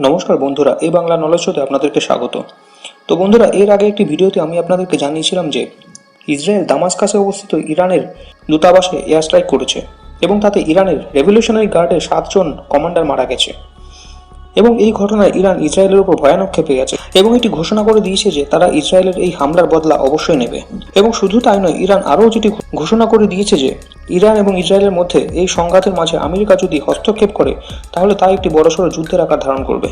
নমস্কার বন্ধুরা এই বাংলা নলেজ শোতে আপনাদেরকে স্বাগত। তো বন্ধুরা, এর আগে একটি ভিডিওতে আমি আপনাদেরকে জানিয়েছিলাম যে, ইসরায়েল দামাসকাসে অবস্থিত ইরানের দূতাবাসে এয়ার স্ট্রাইক করেছে এবং তাতে ইরানের রেভলিউশনারি গার্ডের সাতজন কমান্ডার মারা গেছে। এবং এই ঘটনায় ইরান ইসরায়েলের উপর ভয়ানক ক্ষেপে গেছে এবং এটি ঘোষণা করে দিয়েছে যে, তারা ইসরায়েলের এই হামলার বদলা অবশ্যই নেবে। এবং শুধু তাই নয়, ইরান আরও যেটি ঘোষণা করে দিয়েছে যে ইরান এবং ইসরায়েলের মধ্যে এই সংঘাতের মাঝে আমেরিকা যদি হস্তক্ষেপ করে, তাহলে তা একটি বড়সড় যুদ্ধের আকার ধারণ করবে।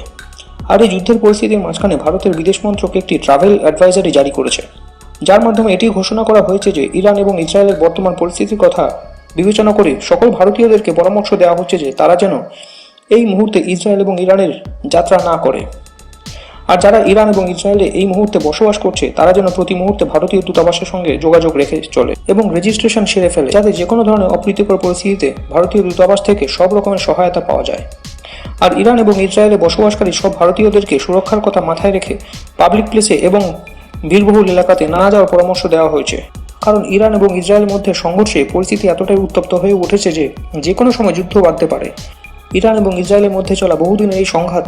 আর এই যুদ্ধের পরিস্থিতির মাঝখানে ভারতের বিদেশ মন্ত্রক একটি ট্রাভেল অ্যাডভাইজারি জারি করেছে। যার মাধ্যমে এটি ঘোষণা করা হয়েছে যে, ইরান এবং ইসরায়েলের বর্তমান পরিস্থিতির কথা বিবেচনা করে সকল ভারতীয়দেরকে পরামর্শ দেওয়া হচ্ছে যে, তারা যেন এই মুহূর্তে ইসরায়েল এবং ইরানের যাত্রা না করে। আর যারা ইরান এবং ইসরায়েলে এই মুহূর্তে বসবাস করছে, তারা যেন প্রতি মুহূর্তে ভারতীয় দূতাবাসের সঙ্গে যোগাযোগ রেখে চলে এবং রেজিস্ট্রেশন সেরে ফেলে, যাতে যে কোনো ধরনের অপ্রীতিকর পরিস্থিতিতে ভারতীয় দূতাবাস থেকে সব রকমের সহায়তা পাওয়া যায়। আর ইরান এবং ইসরায়েলে বসবাসকারী সব ভারতীয়দেরকে সুরক্ষার কথা মাথায় রেখে পাবলিক প্লেসে এবং ভিড়বহুল এলাকাতে না যাওয়ার পরামর্শ দেওয়া হয়েছে। কারণ ইরান এবং ইসরায়েলের মধ্যে সংঘর্ষে পরিস্থিতি এতটাই উত্তপ্ত হয়ে উঠেছে যে যে কোনো সময় যুদ্ধ বাড়তে পারে। ইরান এবং ইসরায়েলের মধ্যে চলা বহুদিনের এই সংঘাত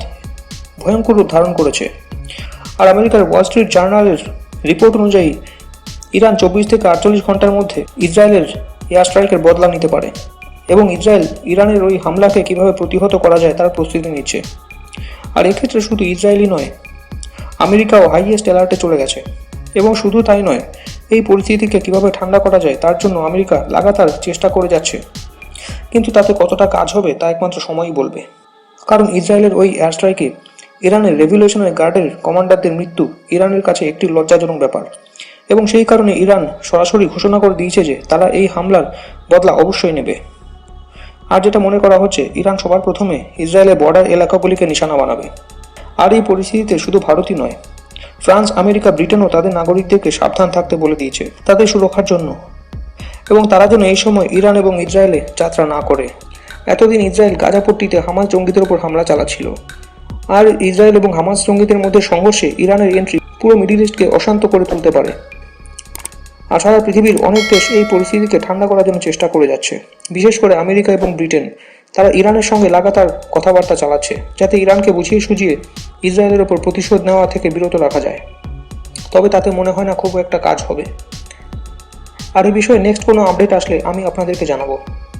ভয়ঙ্কর রূপ ধারণ করেছে। আর আমেরিকার ওয়াল স্ট্রিট জার্নালের রিপোর্ট অনুযায়ী, ইরান চব্বিশ থেকে আটচল্লিশ ঘণ্টার মধ্যে ইসরায়েলের এয়ার স্ট্রাইকের বদলা নিতে পারে এবং ইসরায়েল ইরানের ওই হামলাকে কীভাবে প্রতিহত করা যায় তার প্রস্তুতি নিচ্ছে। আর এক্ষেত্রে শুধু ইসরায়েলই নয়, আমেরিকাও হাইয়েস্ট অ্যালার্টে চলে গেছে। এবং শুধু তাই নয়, এই পরিস্থিতিকে কীভাবে ঠান্ডা করা যায় তার জন্য আমেরিকা লাগাতার চেষ্টা করে যাচ্ছে। কিন্তু তাতে কতটা কাজ হবে তা একমাত্র সময়ই বলবে। কারণ ইসরায়েলের ওই এয়ার স্ট্রাইকে ইরানের রেভলিউশনারি গার্ডের কমান্ডারদের মৃত্যু ইরানের কাছে একটি লজ্জাজনক ব্যাপার। এবং সেই কারণে ইরান সরাসরি ঘোষণা করে দিয়েছে যে তারা এই হামলার বদলা অবশ্যই নেবে। আর যেটা মনে করা হচ্ছে, ইরান সবার প্রথমে ইসরায়েলের বর্ডার এলাকাগুলিকে নিশানা বানাবে। আর এই পরিস্থিতিতে শুধু ভারতই নয়, ফ্রান্স, আমেরিকা ব্রিটেনও তাদের নাগরিকদেরকে সাবধান থাকতে বলে দিয়েছে তাদের সুরক্ষার জন্য। এবং তারা যেন এই সময় ইরান এবং ইসরায়েলে যাত্রা না করে। এতদিন ইসরায়েল গাজাপট্টিতে হামাস জঙ্গিদের উপর হামলা চালাচ্ছিল। আর ইসরায়েল এবং হামাস জঙ্গিদের মধ্যে সংঘর্ষে ইরানের এন্ট্রি পুরো মিডিল ইস্টকে অশান্ত করে তুলতে পারে। আর সারা পৃথিবীর অনেক দেশ এই পরিস্থিতিকে ঠান্ডা করার জন্য চেষ্টা করে যাচ্ছে। বিশেষ করে আমেরিকা এবং ব্রিটেন, তারা ইরানের সঙ্গে লাগাতার কথাবার্তা চালাচ্ছে, যাতে ইরানকে বুঝিয়ে সুঝিয়ে ইসরায়েলের ওপর প্রতিশোধ নেওয়া থেকে বিরত রাখা যায়। তবে তাতে মনে হয় না খুব একটা কাজ হবে। আর এই বিষয়ে নেক্সট কোনো আপডেট আসলে আমি আপনাদেরকে জানাব।